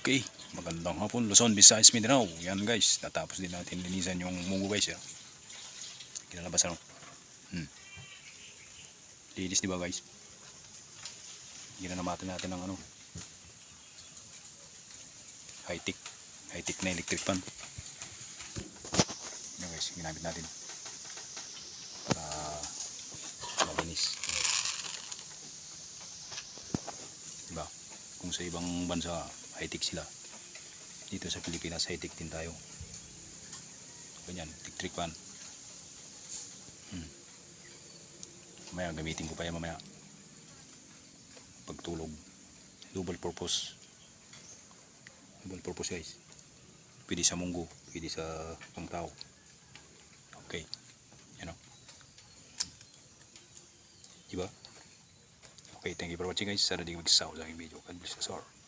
Okay, magandang hapon Luzon, Visayas, Mindanao. Yan guys, natapos din natin linisan yung mungo guys. Ya. Kinalabas ano. Hmm. Linis di ba guys? Ginanamatan natin ng ano. High tech. High tech na electric fan. Yan guys, ginamit natin. Para malinis. Diba? Kung sa ibang bansa, high-tech sila. Dito sa Pilipinas, high-tech din tayo. Ganyan, electric fan. Hmm. Mamaya, gamitin ko pa yan mamaya. Pagtulog. Double purpose. Double purpose guys. Pwede sa munggo, pwede sa pangtao. Okay. Yan o. Diba? Okay, thank you for watching guys. Sana di magsasawa sa aking video. God bless us all.